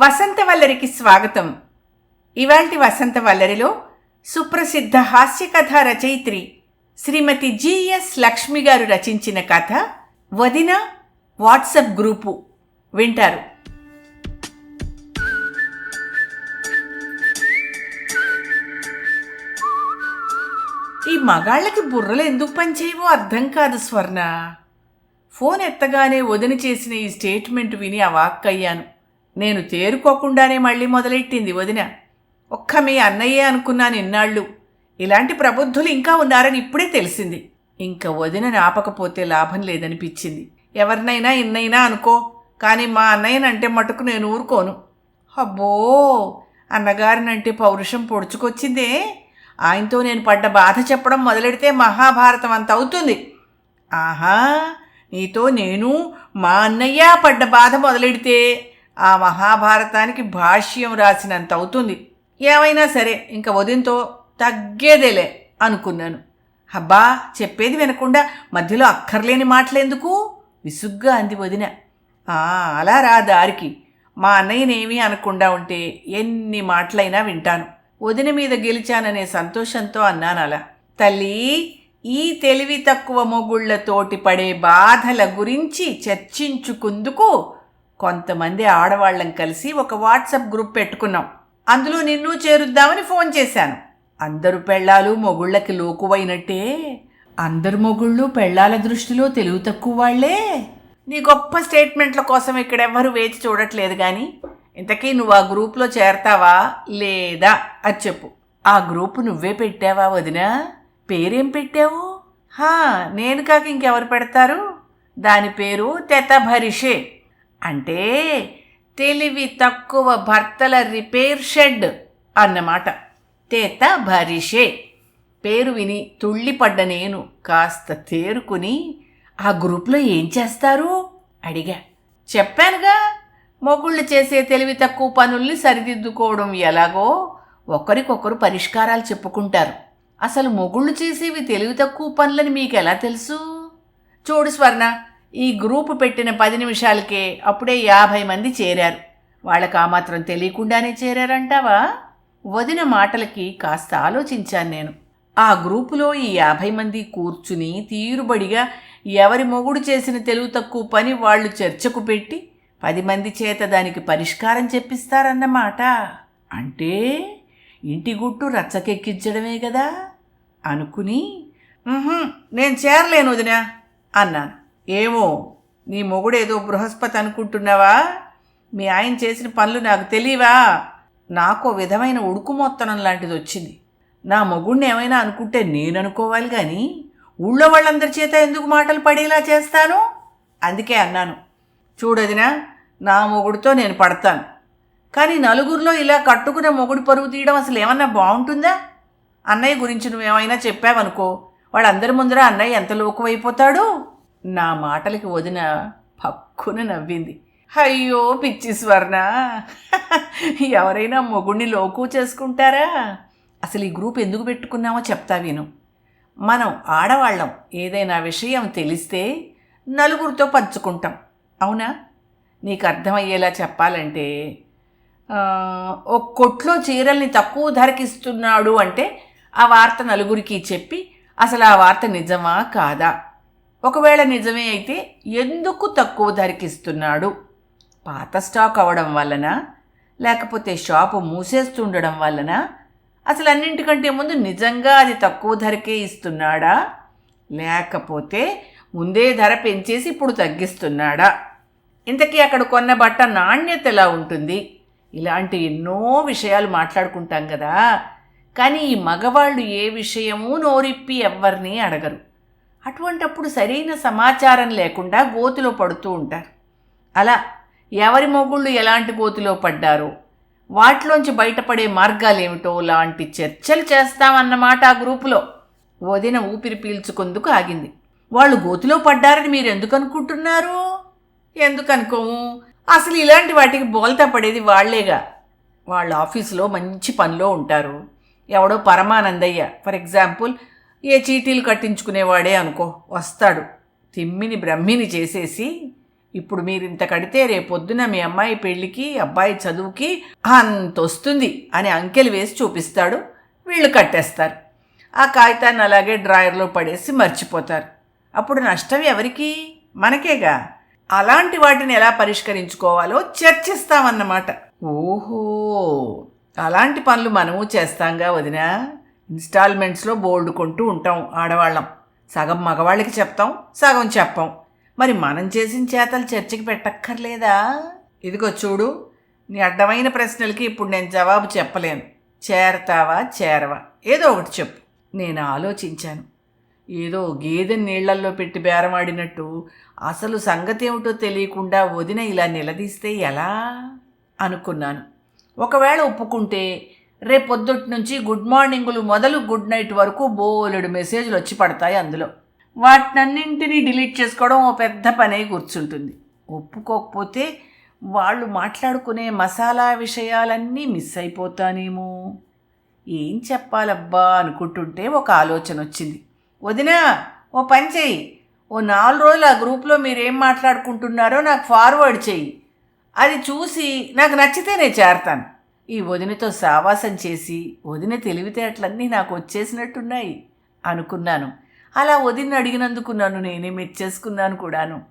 వసంత వల్లరికి స్వాగతం. ఇవాల్టి వసంతవల్లరిలో సుప్రసిద్ధ హాస్యకథ రచయిత్రి శ్రీమతి జిఎస్ లక్ష్మి గారు రచించిన కథ వదిన వాట్సప్ గ్రూపు వింటారు. ఈ మగాళ్ళకి బుర్రలు ఎందుకు పనిచేయవో అర్థం కాదు స్వర్ణ. ఫోన్ ఎత్తగానే వదిన చేసిన ఈ స్టేట్మెంట్ విని అవాక్కయ్యాను నేను తేరుకోకుండానే మళ్ళీ మొదలెట్టింది వదిన. ఒక్క మీ అన్నయ్యే అనుకున్నాను ఇన్నాళ్ళు ఇలాంటి ప్రబుద్ధులు ఇంకా ఉన్నారని ఇప్పుడే తెలిసింది. ఇంకా వదిన ఆపకపోతే లాభం లేదనిపించింది. ఎవరినైనా ఇన్నైనా అనుకో కానీ మా అన్నయ్యనంటే మటుకు నేను ఊరుకోను. అబ్బో! అన్నగారినంటే పౌరుషం పొడుచుకొచ్చిందే. ఆయనతో నేను పడ్డ బాధ చెప్పడం మొదలెడితే మహాభారతం అంత అవుతుంది. ఆహా! నీతో నేను మా అన్నయ్య పడ్డ బాధ మొదలెడితే ఆ మహాభారతానికి భాష్యం రాసినంత అవుతుంది. ఏమైనా సరే ఇంక వదినతో తగ్గేదేలే అనుకున్నాను. అబ్బా చెప్పేది వినకుండా మధ్యలో అక్కర్లేని మాటలెందుకు? విసుగ్గా అంది వదిన. అలా రా దారికి. మా అన్నయ్యనేమీ అనకుండా ఉంటే ఎన్ని మాటలైనా వింటాను. వదిన మీద గెలిచాననే సంతోషంతో అన్నాను అలా. తల్లి ఈ తెలివి తక్కువ మొగుళ్ళతోటి పడే బాధల గురించి చర్చించుకుందుకు కొంతమంది ఆడవాళ్ళం కలిసి ఒక వాట్సాప్ గ్రూప్ పెట్టుకున్నాం. అందులో నిన్ను చేరుద్దామని ఫోన్ చేశాను. అందరు పెళ్ళాలు మొగుళ్ళకి లోకువైనట్టే. అందరు మొగుళ్ళు పెళ్ళాల దృష్టిలో తెలివి తక్కువ వాళ్ళే నీ గొప్ప స్టేట్మెంట్ల కోసం ఇక్కడెవ్వరూ వేచి చూడట్లేదు కానీ ఇంతకీ నువ్వు ఆ గ్రూప్లో చేరతావా లేదా అది చెప్పు. ఆ గ్రూప్ నువ్వే పెట్టావా వదినా? పేరేం పెట్టావు? హా నేను కాక ఇంకెవరు పెడతారు? దాని పేరు తెతభరిషే. అంటే తెలివి తక్కువ భర్తల రిపేర్ షెడ్ అన్నమాట. తేత భరిషే. పేరు విని తుళ్ళిపడ్డ నేను కాస్త తేరుకుని ఆ గ్రూప్లో ఏం చేస్తారు? అడిగా. చెప్పానుగా మొగుళ్ళు చేసే తెలివి తక్కువ పనుల్ని సరిదిద్దుకోవడం ఎలాగో ఒకరికొకరు పరిష్కారాలు చెప్పుకుంటారు. అసలు మొగుళ్ళు చేసేవి తెలివి తక్కువ పనులని మీకు ఎలా తెలుసు? చూడు స్వర్ణ ఈ గ్రూపు పెట్టిన పది నిమిషాలకే అప్పుడే యాభై మంది చేరారు. వాళ్ళకి ఆ మాత్రం తెలియకుండానే చేరారంటావా? వదిన మాటలకి కాస్త ఆలోచించాను నేను. ఆ గ్రూపులో ఈ యాభై మంది కూర్చుని తీరుబడిగా ఎవరి మొగుడు చేసిన తెలుగు తక్కువ పని వాళ్ళు చర్చకు పెట్టి పది మంది చేత దానికి పరిష్కారం చెప్పిస్తారన్నమాట. అంటే ఇంటి గుట్టు రచ్చకెక్కించడమే కదా? అనుకుని నేను చేరలేను వదినా అన్నాను. ఏమో నీ మొగుడేదో బృహస్పతి అనుకుంటున్నావా? మీ ఆయన చేసిన పనులు నాకు తెలియవా? నాకు విధమైన ఉడుకుమొత్తనం లాంటిది వచ్చింది నా మొగుడిని ఏమైనా అనుకుంటే నేను అనుకోవాలి కానీ ఊళ్ళో వాళ్ళందరి చేత ఎందుకు మాటలు పడేలా చేస్తాను? అందుకే అన్నాను. చూడదినా నా మొగుడితో నేను పడతాను. కానీ నలుగురిలో ఇలా కట్టుకునే మొగుడు పరువు తీయడం అసలు ఏమన్నా బాగుంటుందా? అన్నయ్య గురించి నువ్వేమైనా చెప్పావనుకో వాళ్ళందరి ముందర అన్నయ్య ఎంత లోకువైపోతాడు? నా మాటలకి వదిన పక్కున నవ్వింది. అయ్యో పిచ్చి స్వర్ణ. ఎవరైనా మొగుణ్ణి లోకు చేసుకుంటారా? అసలు ఈ గ్రూప్ ఎందుకు పెట్టుకున్నామో చెప్తా విను. మనం ఆడవాళ్ళం. ఏదైనా విషయం తెలిస్తే నలుగురితో పంచుకుంటాం. అవునా? నీకు అర్థమయ్యేలా చెప్పాలంటే ఆ, ఒక కొట్లో చీరల్ని తక్కువ ధరకి ఇస్తున్నాడు అంటే ఆ వార్త నలుగురికి చెప్పి అసలు ఆ వార్త నిజమా కాదా? ఒకవేళ నిజమే అయితే ఎందుకు తక్కువ ధరకి ఇస్తున్నాడు? పాత స్టాక్ అవడం వలన లేకపోతే షాపు మూసేస్తుండడం వలన అసలు అన్నింటికంటే ముందు నిజంగా అది తక్కువ ధరకే ఇస్తున్నాడా? లేకపోతే ముందే ధర పెంచేసి ఇప్పుడు తగ్గిస్తున్నాడా? ఇంతకీ అక్కడ కొన్న బట్ట నాణ్యత ఎలా ఉంటుంది? ఇలాంటి ఎన్నో విషయాలు మాట్లాడుకుంటాం కదా. కానీ ఈ మగవాళ్ళు ఏ విషయమూ నోరిప్పి ఎవ్వరిని అడగరు. అటువంటప్పుడు సరైన సమాచారం లేకుండా గోతిలో పడుతూ ఉంటారు. అలా ఎవరి మొగుళ్ళు ఎలాంటి గోతిలో పడ్డారో వాటిలోంచి బయటపడే మార్గాలు ఏమిటో లాంటి చర్చలు చేస్తామన్నమాట ఆ గ్రూపులో. వదిన ఊపిరి పీల్చుకుందుకు ఆగింది. వాళ్ళు గోతిలో పడ్డారని మీరు ఎందుకు అనుకుంటున్నారు? ఎందుకు అనుకోము? అసలు ఇలాంటి వాటికి బోల్తా పడేది వాళ్ళేగా వాళ్ళ ఆఫీసులో మంచి పనిలో ఉంటారు. ఎవడో పరమానందయ్య ఫర్ ఎగ్జాంపుల్ ఏ చీటీలు కట్టించుకునేవాడే అనుకో వస్తాడు. తిమ్మిని బ్రహ్మిని చేసేసి ఇప్పుడు మీరు ఇంత కడితే రేపొద్దున మీ అమ్మాయి పెళ్ళికి అబ్బాయి చదువుకి అంత వస్తుంది అని అంకెలు వేసి చూపిస్తాడు. వీళ్ళు కట్టేస్తారు. ఆ కాగితాన్ని అలాగే డ్రాయర్లో పడేసి మర్చిపోతారు. అప్పుడు నష్టం ఎవరికి? మనకేగా. అలాంటి వాటిని ఎలా పరిష్కరించుకోవాలో చర్చిస్తామన్నమాట. ఓహో! అలాంటి పనులు మనము చేస్తాంగా వదినా? ఇన్స్టాల్మెంట్స్లో బోల్డ్ కొంటూ ఉంటాం ఆడవాళ్ళం. సగం మగవాళ్ళకి చెప్తాం సగం చెప్పం. మరి మనం చేసిన చేతలు చర్చకి పెట్టక్కర్లేదా? ఇదిగో చూడు నీ అడ్డమైన ప్రశ్నలకి ఇప్పుడు నేను జవాబు చెప్పలేను. చేరతావా చేరవా? ఏదో ఒకటి చెప్పు. నేను ఆలోచించాను. ఏదో గేదె నీళ్ళల్లో పెట్టి బేరమాడినట్టు అసలు సంగతి ఏమిటో తెలియకుండా వదిన ఇలా నిలదీస్తే ఎలా? అనుకున్నాను. ఒకవేళ ఒప్పుకుంటే రేపొద్దుటి నుంచి గుడ్ మార్నింగులు మొదలు గుడ్ నైట్ వరకు బోలెడు మెసేజ్లు వచ్చి పడతాయి అందులో. వాటినన్నింటినీ డిలీట్ చేసుకోవడం ఓ పెద్ద పనే కూర్చుంటుంది ఒప్పుకోకపోతే వాళ్ళు మాట్లాడుకునే మసాలా విషయాలన్నీ మిస్ అయిపోతానేమో. ఏం చెప్పాలబ్బా అనుకుంటుంటే ఒక ఆలోచన వచ్చింది. వదినా ఓ పని చెయ్యి. ఓ నాలుగు రోజులు ఆ గ్రూప్లో మీరేం మాట్లాడుకుంటున్నారో నాకు ఫార్వర్డ్ చెయ్యి. అది చూసి నాకు నచ్చితే నేను చేరతాను. ఈ వదినతో సావాసం చేసి వదిన తెలివితేటలన్నీ నాకు వచ్చేసినట్టున్నాయి అనుకున్నాను. అలా వదిన అడిగినందుకు నన్ను నేనే మెచ్చేసుకున్నాను కూడాను.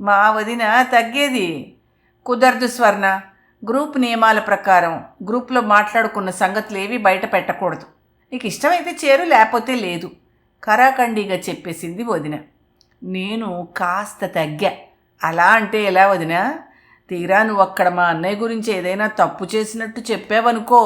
మా వదిన తగ్గేది. కుదరదు స్వర్ణ. గ్రూప్ నియమాల ప్రకారం గ్రూప్లో మాట్లాడుకున్న సంగతులు ఏవి బయట పెట్టకూడదు. నీకు ఇష్టమైతే చేరు లేకపోతే లేదు కరాఖండిగా చెప్పేసింది వదిన. నేను కాస్త తగ్గా. అలా అంటే ఎలా వదినా? తీరా నువ్వు అక్కడ మా అన్నయ్య గురించి ఏదైనా తప్పు చేసినట్టు చెప్పావనుకో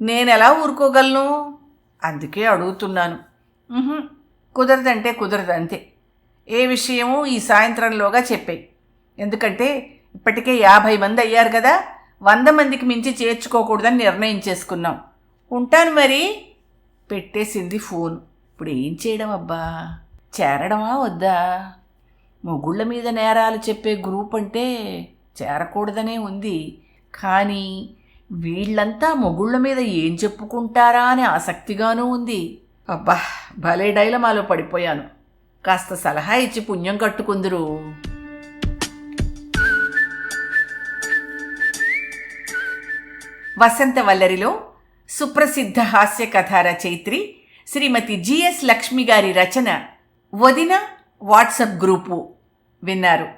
నేను ఎలా ఊరుకోగలను? అందుకే అడుగుతున్నాను. కుదరదంటే కుదరదు అంతే. ఏ విషయము ఈ సాయంత్రంలోగా చెప్పాయి ఎందుకంటే ఇప్పటికే యాభై మంది అయ్యారు కదా వంద మందికి మించి చేర్చుకోకూడదని నిర్ణయం చేసుకున్నాం. ఉంటాను మరి. పెట్టేసింది ఫోన్. ఇప్పుడు ఏం చేయడం అబ్బా? చేరడమా వద్దా? మొగుళ్ళ మీద నేరాలు చెప్పే గ్రూప్ అంటే చేరకూడదనే ఉంది. కానీ వీళ్ళంతా మొగుళ్ళ మీద ఏం చెప్పుకుంటారా అని ఆసక్తిగానూ ఉంది. అబ్బా భలే డైలమాలో పడిపోయాను. కాస్త సలహా ఇచ్చి పుణ్యం కట్టుకుందరు. వసంత వల్లరిలో సుప్రసిద్ధ హాస్య కథా రచయిత్రి శ్రీమతి జిఎస్ లక్ష్మి గారి రచన వదిన వాట్సప్ గ్రూపు విన్నారు.